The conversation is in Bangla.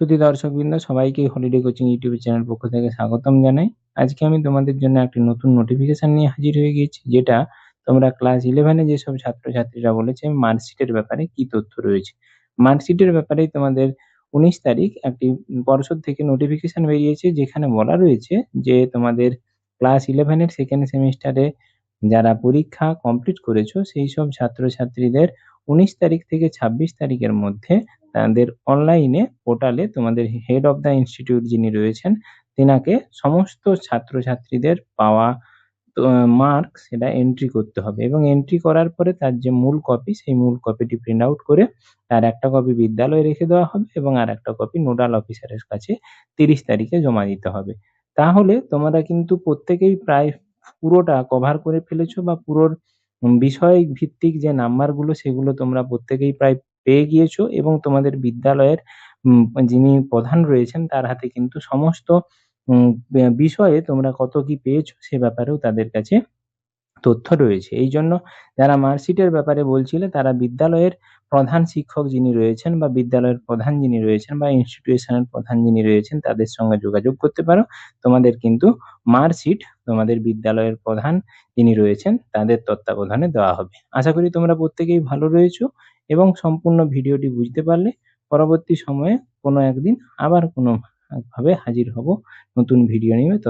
শ্রুতি দর্শকবৃন্দ সবাইকে হলিডে কোচিং ইউটিউব চ্যানেল পক্ষ থেকে স্বাগতম জানাই। আজকে আমি তোমাদের জন্য একটি নতুন নোটিফিকেশন নিয়ে হাজির হয়ে গিয়েছি, যেটা তোমরা ক্লাস ইলেভেনে যেসব ছাত্রছাত্রীরা বলেছে মার্কশিটের ব্যাপারে কি তথ্য রয়েছে? মার্কশিটের ব্যাপারে তোমাদের উনিশ তারিখ একটি পর্ষদ থেকে নোটিফিকেশন বেরিয়েছে, যেখানে বলা রয়েছে যে তোমাদের ক্লাস ইলেভেনের সেকেন্ড সেমিস্টারে যারা পরীক্ষা কমপ্লিট করেছ, সেই সব ছাত্রছাত্রীদের উনিশ তারিখ থেকে ছাব্বিশ তারিখের মধ্যে তাদের অনলাইনে পোর্টালে তোমাদের হেড অফ দ্য ইনস্টিটিউট যিনি রয়েছেন, তেনাকে সমস্ত ছাত্রছাত্রীদের পাওয়া মার্ক সেটা এন্ট্রি করতে হবে। এবং এন্ট্রি করার পরে তার যে মূল কপি সেই মূল কপিটি প্রিন্ট আউট করে তার একটা কপি বিদ্যালয়ে রেখে দেওয়া হবে এবং আর একটা কপি নোডাল অফিসারের কাছে তিরিশ তারিখে জমা দিতে হবে। তাহলে তোমরা কিন্তু প্রত্যেকেই প্রায় পুরোটা কভার করে ফেলেছো বা পুরোর বিষয় ভিত্তিক যে নাম্বারগুলো সেগুলো তোমরা প্রত্যেকেই প্রায় পেয়ে গিয়েছো এবং তোমাদের বিদ্যালয়ের, উম, যিনি প্রধান রয়েছেন, তার হাতে কিন্তু সমস্ত, উম, বিষয়ে তোমরা কত কি পেয়েছ, সে ব্যাপারেও তাদের কাছে তথ্য রয়েছে। এই জন্য যারা মার্কশিটের ব্যাপারে বলছিলে, তারা বিদ্যালয়ের প্রধান শিক্ষক যিনি রয়েছেন বা বিদ্যালয়ের প্রধান যিনি রয়েছেন বা ইনস্টিটিউশনের প্রধান যিনি রয়েছেন, তাদের সঙ্গে যোগাযোগ করতে পারো। তোমাদের কিন্তু মার্কশিট তোমাদের বিদ্যালয়ের প্রধান যিনি রয়েছেন, তাদের তত্ত্বাবধানে দেওয়া হবে। আশা করি তোমরা প্রত্যেকেই ভালো রয়েছো এবং সম্পূর্ণ ভিডিওটি বুঝতে পারলে পরবর্তী সময়ে কোনো একদিন আবার কোনো ভাবে হাজির হব নতুন ভিডিও নিয়ে।